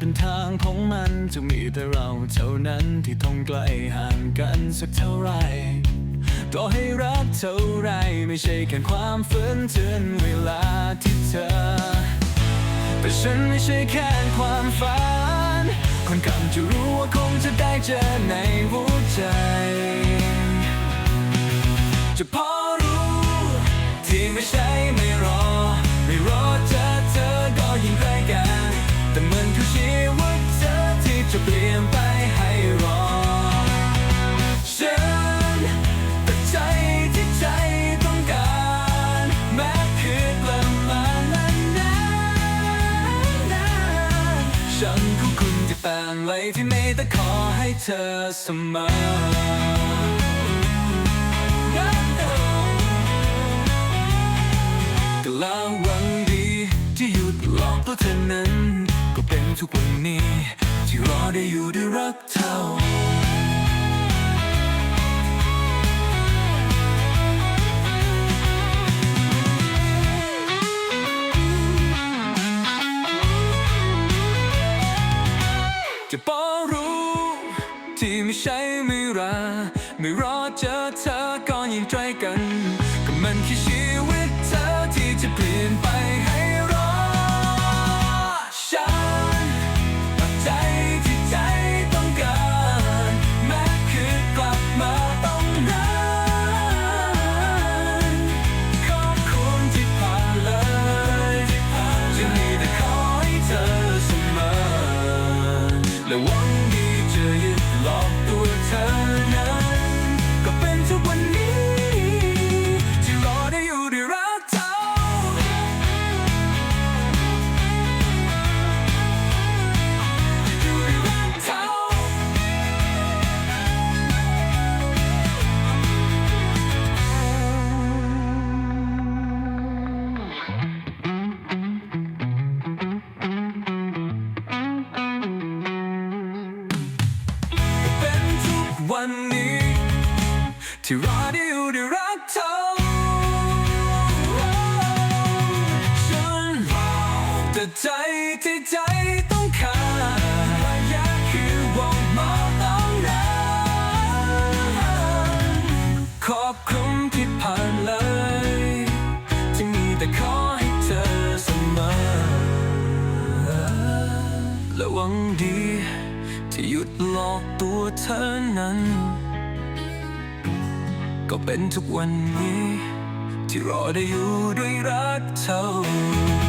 เป็นทางของมันจะมีแต่เราเท่านั้นที่ต้องไกลห่างกันสักเท่าไหรต่อให้รักเท่าไรไม่ใช่แค่ความฝันถึงเวลาที่เธอ แต่ฉันไม่ใช่แค่ความฝัน คนคำจะรู้ว่าคงจะได้เจอในหัวใจ จะพอรู้ที่ไม่ใช่ไม่รอ ไม่รอเธอ ไว้ที่ไม่แต่ขอให้เธอเสมอลาหวังดีที่หยุดหลอกตัวเธอนั้น ก็เป็นทุกวันนี้ ที่รอได้อยู่ด้วยรักเท่า จะพอรู้ ที่ไม่ใช่ไม่ราไม่รอเจอเธอก็ยิ่งใกล้กัน ก็มันคือชีวิตเธอที่จะเปลี่ยนไป จะยึดหลอกตัวเธอ นี้ ที่รอได้อยู่ได้รักเธอฉันแต่ใจที่ใจต้องการอยากคือบอกมาต้องนานขอบคุณที่ผ่านเลยที่มีแต่ขอให้เธอเสมอและหวังดี ที่หยุดหลอกตัวเธอนั้น ก็เป็นทุกวันนี้ ที่รอได้อยู่ด้วยรักเธอ